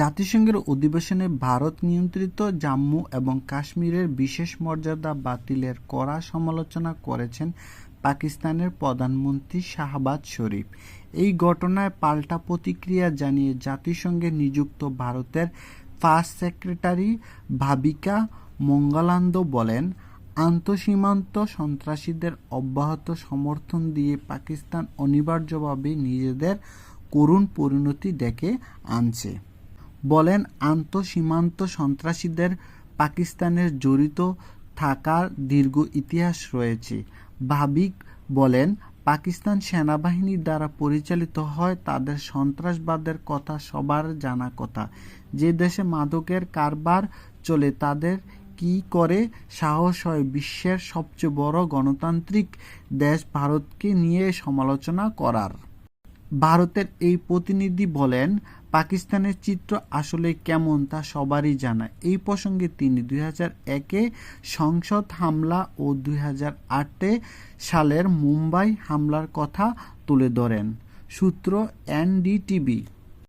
জাতিসংঘের অধিবেশনে ভারত নিয়ন্ত্রিত জম্মু এবং কাশ্মীরের বিশেষ মর্যাদা বাতিলের কড়া সমালোচনা করেছেন পাকিস্তানের প্রধানমন্ত্রী শাহবাজ শরীফ। এই ঘটনায় পাল্টা প্রতিক্রিয়া জানিয়ে জাতিসংঘে নিযুক্ত ভারতের ফার্স্ট সেক্রেটারি ভাবিকা মঙ্গলান্দ বলেন, আন্তঃসীমান্ত সন্ত্রাসীদের অব্যাহত সমর্থন দিয়ে পাকিস্তান অনিবার্যভাবে নিজেদের করুণ পরিণতি ডেকে আনছে। বলেন, আন্তঃসীমান্ত সন্ত্রাসীদের পাকিস্তানের জড়িত থাকার দীর্ঘ ইতিহাস রয়েছে। ভাবিক বলেন, পাকিস্তান সেনাবাহিনীর দ্বারা পরিচালিত হয় তাদের সন্ত্রাসবাদের কথা সবার জানা কথা। যে দেশে মাদকের কারবার চলে, তাদের কি করে সাহস হয়? বিশ্বের সবচেয়ে বড় গণতান্ত্রিক দেশ ভারতকে নিয়ে সমালোচনা করার। ভারতের এই প্রতিনিধি বলেন পাকিস্তানের চিত্র আসলে কেমন তা সবারই জানা। এই প্রসঙ্গে তিনি দুই হাজার একে সংসদ হামলা ও দুই সালের মুম্বাই হামলার কথা তুলে ধরেন। সূত্র এনডিটিভি।